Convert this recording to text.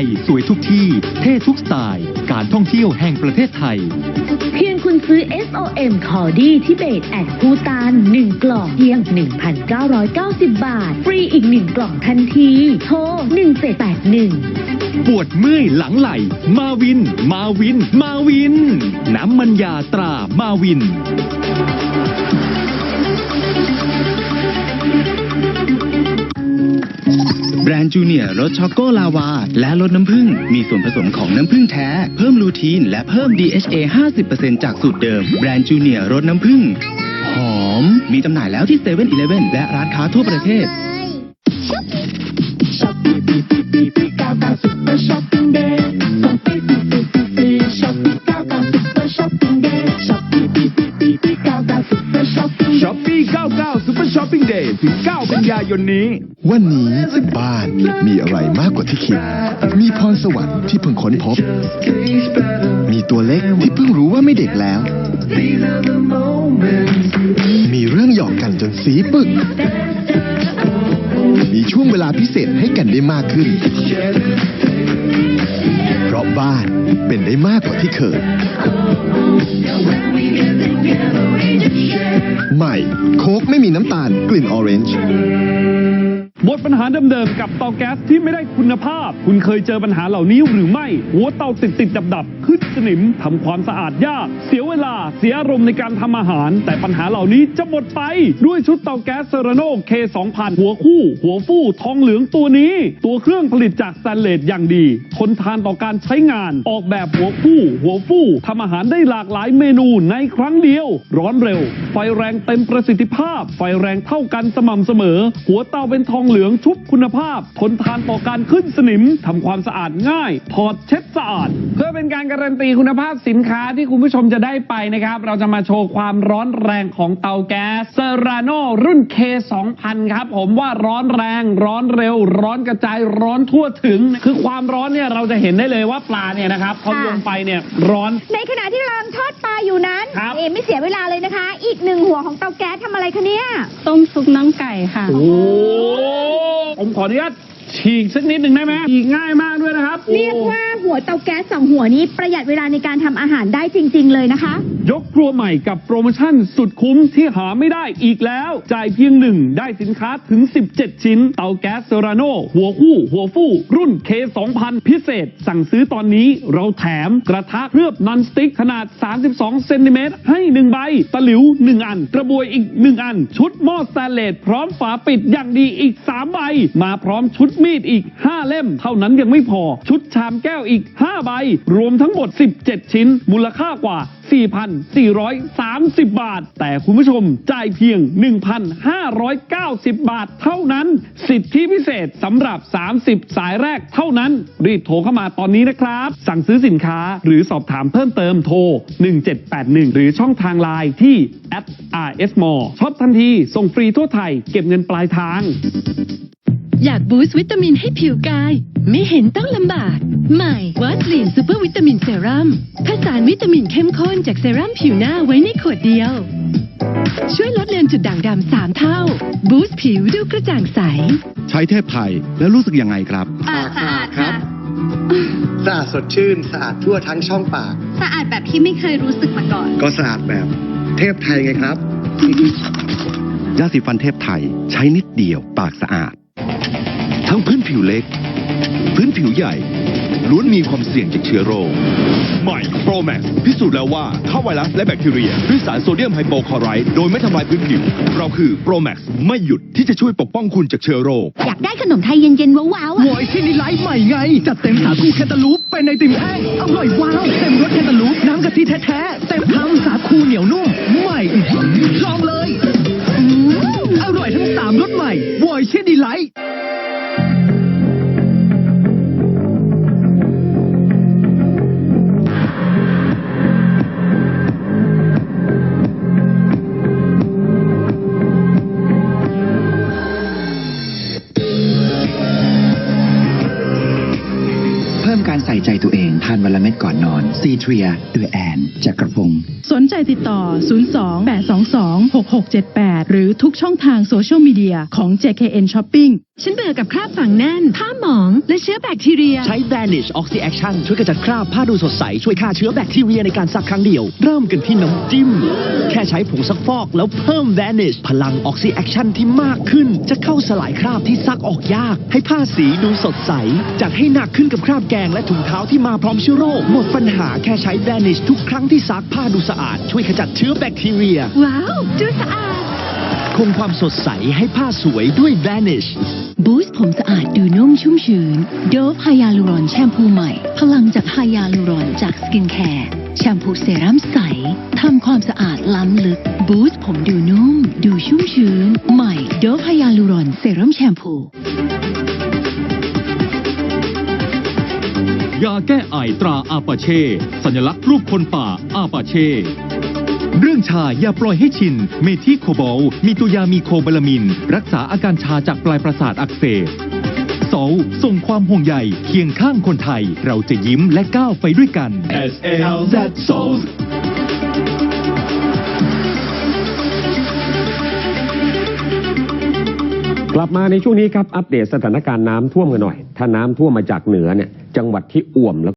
ทยสวยทุกที่ เท่ทุกสไตล์ การท่องเที่ยวแห่งประเทศไทย เพียงคุณซื้อ SOM คอดี้ทิเบตแอดพูตาน1กล่องเพียง 1,990 บาท ฟรีอีก 1 กล่องทันทีโทร1781ปวดเมื่อยหลังไหล มาวิน มาวิน มาวิน น้ำมันยาตรามาวิน รนด์จูเนียร์รสช็อกโกลาวา และรสน้ำผึ้งมีส่วนผสมของน้ำผึ้งแท้ เพิ่มลูทีน และเพิ่ม DHA 50%จากสูตรเดิมแบรนด์จูเนียร์รสน้ำผึ้งหอม มีจำหน่ายแล้วที่เซเว่นอีเลฟเว่นและร้านค้าทั่วประเทศ ยายนนี้ วันนี้บ้านมีอะไรมากกว่าที่คิด มีพรสวรรค์ที่เพิ่งค้นพบ มีตัวเล็กที่เพิ่งรู้ว่าไม่เด็กแล้ว มีเรื่องหยอกกันจนสีปึก มีช่วงเวลาพิเศษให้กันได้มากขึ้น เพราะบ้านเป็นได้มากกว่าที่เคย ใหม่ โค้กไม่มีน้ำตาล กลิ่นออเรนจ์ หมดปัญหาเดิมๆกับเตาแก๊สที่ไม่ได้คุณภาพ คุณเคยเจอปัญหาเหล่านี้หรือไม่ หัวเตาติดติดดับดับๆขึ้นสนิมทำความสะอาดยาก เสียเวลา เสียอารมณ์ในการทำอาหาร แต่ปัญหาเหล่านี้จะหมดไป ด้วยชุดเตาแก๊สเซราโน K2000 หัวคู่ หัวฟู่ทองเหลืองตัวนี้ ตัวเครื่องผลิตจากสแตนเลสอย่างดี ทนทานต่อการใช้งาน ออกแบบหัวคู่ หัวฟู่ทำอาหารได้หลากหลายเมนูในครั้งเดียว ร้อนเร็ว ไฟแรงเต็มประสิทธิภาพ ไฟแรงเท่ากันสม่ำเสมอ หัวเตาเป็นทองเหลืองชุบคุณภาพ ทนทานต่อการขึ้นสนิมทำความสะอาดง่าย ถอดเช็ดสะอาด เพื่อเป็นการการันตีคุณภาพสินค้าที่คุณผู้ชมจะได้ไปนะครับ เราจะมาโชว์ความร้อนแรงของเตาแก๊สเซราโนรุ่น K2000 ครับ ผมว่าร้อนแรง ร้อนเร็ว ร้อนกระจายร้อนทั่วถึง คือความร้อนเนี่ยเราจะเห็นได้เลยว่าปลาเนี่ยนะครับพอลงไปเนี่ยร้อนในขณะที่กำลังทอดปลาอยู่นั้นครับ เอไม่เสียเวลาเลยนะคะ อีกหนึ่งหัวของเตาแก๊สทำอะไร คะเนี่ย ต้มซุปน้ำไก่ค่ะ โอ้ผมขออนุญาต ฉีกสักนิดหนึ่งได้ไหมฉีกง่ายมากด้วยนะครับเรียกว่าหัวเตาแก๊สสองหัวนี้ประหยัดเวลาในการทำอาหารได้จริง ๆ เลยนะคะ ยกครัวใหม่กับโปรโมชั่นสุดคุ้มที่หาไม่ได้อีกแล้ว จ่ายเพียงหนึ่งได้สินค้าถึง 17 ชิ้น เตาแก๊สเซราโนหัวคู่ หัวฟู่ รุ่น K2000 พิเศษ สั่งซื้อตอนนี้เราแถมกระทะเคลือบนอนสติ๊กขนาด 32 เซนติเมตรให้ 1 ใบ ตะหลิว 1 อัน กระบวยอีก 1 อัน ชุดหม้อสแตนเลสพร้อมฝาปิดอย่างดีอีก 3 ใบ มาพร้อมชุดมีดอีก 5 เล่ม เท่านั้นยังไม่พอ ชุดชามแก้วอีก 5 ใบ รวมทั้งหมด 17 ชิ้น มูลค่ากว่า 4,430 บาท แต่คุณผู้ชมจ่ายเพียง 1,590 บาทเท่านั้น สิทธิพิเศษสำหรับ 30 สายแรกเท่านั้น รีบโทรเข้ามาตอนนี้นะครับ สั่งซื้อสินค้าหรือสอบถามเพิ่มเติมโทร 1781 หรือช่องทางไลน์ที่ @rsm ช็อปทันที ส่งฟรีทั่วไทย เก็บเงินปลายทาง อยากบูสต์วิตามินให้ผิวกาย ไม่เห็นต้องลำบาก ใหม่วัสลีนซูเปอร์วิตามินเซรั่มผสานวิตามินเข้มข้นจากเซรั่มผิวหน้าไว้ในขวดเดียว ช่วยลดเลือนจุดด่างดำสามเท่า บูสต์ผิวดูกระจ่างใส ใช้เทพไทยแล้วรู้สึกยังไงครับปากสะอาดค่ะสะอาดสดชื่นสะอาดทั่วทั้งช่องปาก สะอาดแบบที่ไม่เคยรู้สึกมาก่อน ก็สะอาดแบบ เทพไทยไงครับ ยาสีฟันเทพไทยใช้นิดเดียวปากสะอาด ทั้งพื้นผิวเล็ก พื้นผิวใหญ่ ล้วนมีความเสี่ยงจากเชื้อโรค ใหม่โปรแม็กพิสูจน์แล้วว่าฆ่าไวรัสและแบคทีเรีย ด้วยสารโซเดียมไฮโปคลอไรด์โดยไม่ทำลายพื้นผิว เราคือโปรแม็กไม่หยุดที่จะช่วยปกป้องคุณจากเชื้อโรค อยากได้ขนมไทยเย็นๆว้าวๆอะโวยที่นี่ไลฟ์ใหม่ไง จัดเต็มสาคูแคนตาลูปเป็นไอติมแห้งอร่อยว้าว เต็มรสแคนตาลูปน้ำกะทิแท้ๆ เต็มคำสาคูเหนียวนุ่ม ใหม่อื้อหือลองเลยอืมอร่อยทั้งสามรสใหม่โวยที่ดีไลท์ ใส่ใจตัวเองานวันละเม็ดก่อนนอนซีเทรียด้วยแอนจากกระพงสนใจติดต่อ 02-822-6678 หรือทุกช่องทางโซเชียลมีเดียของ JKN Shopping ฉันเบื่อกับคราบฝังแน่นผ้าหมอง และเชื้อแบคทีเรีย ใช้ Vanish Oxy Action ช่วยกระจัดคราบผ้าดูสดใส ช่วยฆ่าเชื้อแบคทีเรียในการซักครั้งเดียว เริ่มกันที่น้ำจิ้ม แค่ใช้ผงซักฟอกแล้วเพิ่ม Vanish พลัง Oxy Action ที่มากขึ้น จะเข้าสลายคราบที่ซักออกยาก ให้ผ้าสีดูสดใส จากให้หนักขึ้นกับคราบแกงและถุงเท้าที่มาพร้อมเชื้อโรคหมดปัญหาแค่ใช้ Vanish ทุกครั้งที่ซักผ้าดูสะอาด ช่วยขจัดเชื้อแบคทีเรีย ว้าวดูสะอาด คงความสดใสให้ผ้าสวยด้วย Vanish บูสต์ผมสะอาดดูนุ่มชุ่มชื้นโดฟไฮยาลูรอนแชมพูใหม่ พลังจากไฮยาลูรอนจากสกินแคร์แชมพูเซรั่มใสทำความสะอาดล้ำลึก บูสต์ผมดูนุ่ม ดูชุ่มชื้น ใหม่โดฟไฮยาลูรอนเซรั่มแชมพู ยาแก้ไอตราอาปาเช่ สัญลักษณ์รูปคนป่าอาปาเช่ เรื่องชาอย่าปล่อยให้ชิน เมทิโคบอล มีตัวยามีโคบาลามิน รักษาอาการชาจากปลายประสาทอักเสบโซลส่งความห่วงใยเคียงข้างคนไทย เราจะยิ้มและก้าวไปด้วยกัน S A L Z Soul กลับมาในช่วงนี้ครับ อัปเดตสถานการณ์น้ำท่วมกันหน่อย ถ้าน้ำท่วมมาจากเหนือเนี่ย จังหวัดที่อ่วมแล้ว